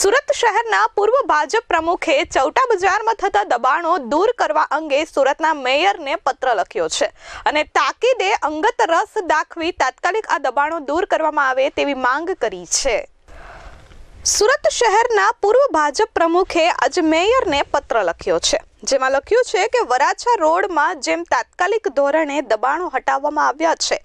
સુરત શહેરના પૂર્વ ભાજપ પ્રમુખે ચૌટા બજારમાં થતા દબાણો દૂર કરવા અંગે સુરતના મેયરને પત્ર લખ્યો છે અને તાકીદે અંગત રસ દાખવી તાત્કાલિક આ દબાણો દૂર કરવામાં આવે તેવી માંગ કરી છે. સુરત શહેરના પૂર્વ ભાજપ પ્રમુખે આજે મેયરને પત્ર લખ્યો છે. જેમાં લખ્યું છે કે વરાછા રોડમાં જેમ તાત્કાલિક ધોરણે દબાણો હટાવવામાં આવ્યા છે,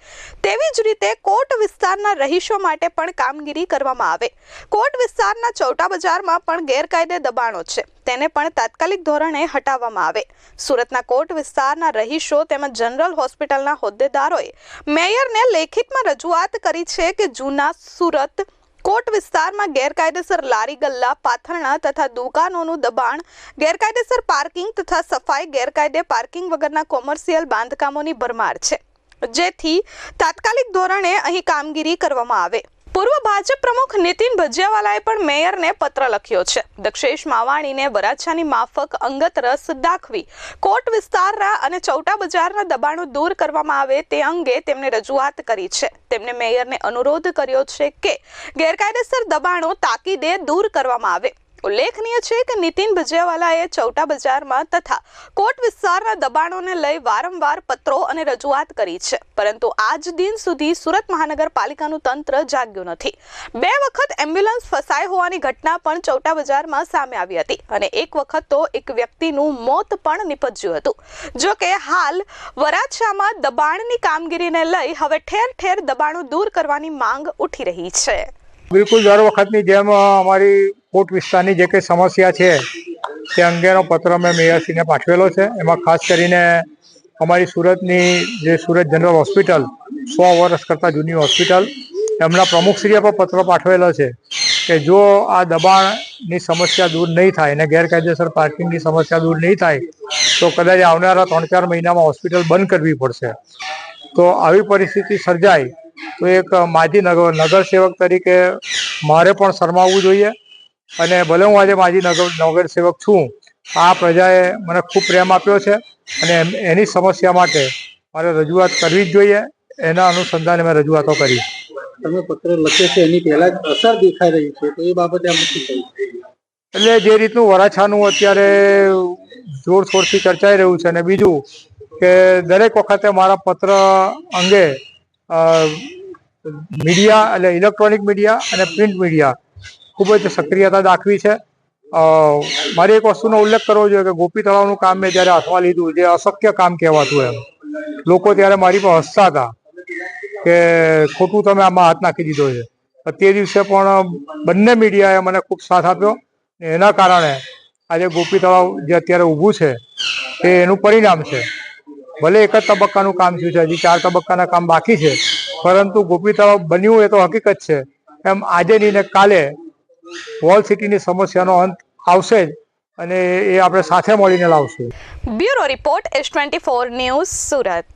તેવી જ રીતે કોટ વિસ્તારના રહીશો માટે પણ કામગીરી કરવામાં આવે. કોટ વિસ્તારના ચૌટા બજારમાં પણ ગેરકાયદે દબાણો છે, તેને પણ તાત્કાલિક ધોરણે હટાવવામાં આવે. સુરતના કોટ વિસ્તારના રહીશો તેમજ જનરલ હોસ્પિટલના હોદ્દેદારોએ મેયરને લેખિતમાં રજૂઆત કરી છે કે જૂના સુરત કોટ વિસ્તારમાં ગેરકાયદેસર લારી, ગલ્લા, પાથરણા તથા દુકાનોનું દબાણ, ગેરકાયદેસર પાર્કિંગ તથા સફાઈ, ગેરકાયદે પાર્કિંગ વગરના કોમર્શિયલ બાંધકામોની ભરમાર છે. જેથી તાત્કાલિક ધોરણે અહીં કામગીરી કરવામાં આવે. પૂર્વ ભાજપ પ્રમુખ નીતિન ભજિયાવાલાએ પણ મેયરને પત્ર લખ્યો છે. દક્ષેશ માવાણીને વરાછાની માફક અંગત રસ દાખવી, કોટ વિસ્તારના અને ચૌટા બજારના દબાણો દૂર કરવામાં આવે તે અંગે તેમને રજૂઆત કરી છે. તેમને મેયરને અનુરોધ કર્યો છે કે ગેરકાયદેસર દબાણો તાકીદે દૂર કરવામાં આવે. ઉલ્લેખનીય છે કે નીતિન ભજીયાવાલાએ ચૌટા બજારમાં તથા કોટ વિસ્તારના દબાણોને લઈ વારંવાર પત્રો અને રજૂઆત કરી છે. પરંતુ આજ દિન સુધી સુરત મહાનગરપાલિકાનું તંત્ર જાગ્યું નથી. બે વખત એમ્બ્યુલન્સ ફસાઈ હોવાની ઘટના પણ ચૌટા બજારમાં સામે આવી હતી અને એક વખત તો એક વ્યક્તિનું મોત પણ નિપજ્યું હતું. જો કે હાલ વરાછામાં દબાણની કામગીરીને લઈ હવે ઠેર ઠેર દબાણો દૂર કરવાની માંગ ઉઠી રહી છે. બિલકુલ દર વખતની જેમ અમારી કોટ વિસ્તારની જે કંઈ સમસ્યા છે, તે અંગેનો પત્ર મેં મેયરશ્રીને પાઠવેલો છે. એમાં ખાસ કરીને અમારી સુરતની જે સુરત જનરલ હોસ્પિટલ, સો વર્ષ કરતાં જૂની હોસ્પિટલ, એમના પ્રમુખશ્રીએ પણ પત્ર પાઠવેલો છે કે જો આ દબાણની સમસ્યા દૂર નહીં થાય અને ગેરકાયદેસર પાર્કિંગની સમસ્યા દૂર નહીં થાય, તો કદાચ આવનારા ત્રણ ચાર મહિનામાં હોસ્પિટલ બંધ કરવી પડશે. તો આવી પરિસ્થિતિ સર્જાય તો એક માજી નગર નગર સેવક તરીકે મારે પણ શરમાવવું જોઈએ. અને ભલે હું આજે માજી નગર નગરસેવક છું આ પ્રજાએ મને ખૂબ પ્રેમ આપ્યો છે અને એની સમસ્યા માટે મારે રજૂઆત કરવી જ જોઈએ. એના અનુસંધાને મેં રજૂઆતો કરી. તમે પત્ર લખ્યો છે એની પહેલા જ અસર દેખાઈ રહી છે તો એ બાબતે આમ શું એટલે જે રીતનું વરાછાનું અત્યારે જોરશોરથી ચર્ચાઈ રહ્યું છે અને બીજું કે દરેક વખતે મારા પત્ર અંગે મીડિયા એટલે ઇલેક્ટ્રોનિક મીડિયા અને પ્રિન્ટ મીડિયા ખૂબ જ સક્રિયતા દાખવી છે. મારે એક વસ્તુનો ઉલ્લેખ કરવો જોઈએ કે ગોપી તળાવનું કામ મેં જ્યારે હાથમાં લીધું, જે અશક્ય કામ કહેવાતું એમ. લોકો ત્યારે મારી પર હસતા હતા કે ખોટું તમે આમાં હાથ નાખી દીધો છે. તે દિવસે પણ બંને મીડિયાએ મને ખૂબ સાથ આપ્યો એના કારણે આજે ગોપી તળાવ જે અત્યારે ઊભું છે એ એનું પરિણામ છે. ભલે એક જ તબક્કાનું કામ થયું છે, હજી ચાર તબક્કાના કામ બાકી છે પરંતુ ગોપી બન્યું એ તો હકીકત છે. એમ આજે નહીં ને કાલે વોલ સિટીની સમસ્યાનો અંત આવશે જ અને એ આપણે સાથે મળીને લાવશું. Bureau report S twenty four news Surat.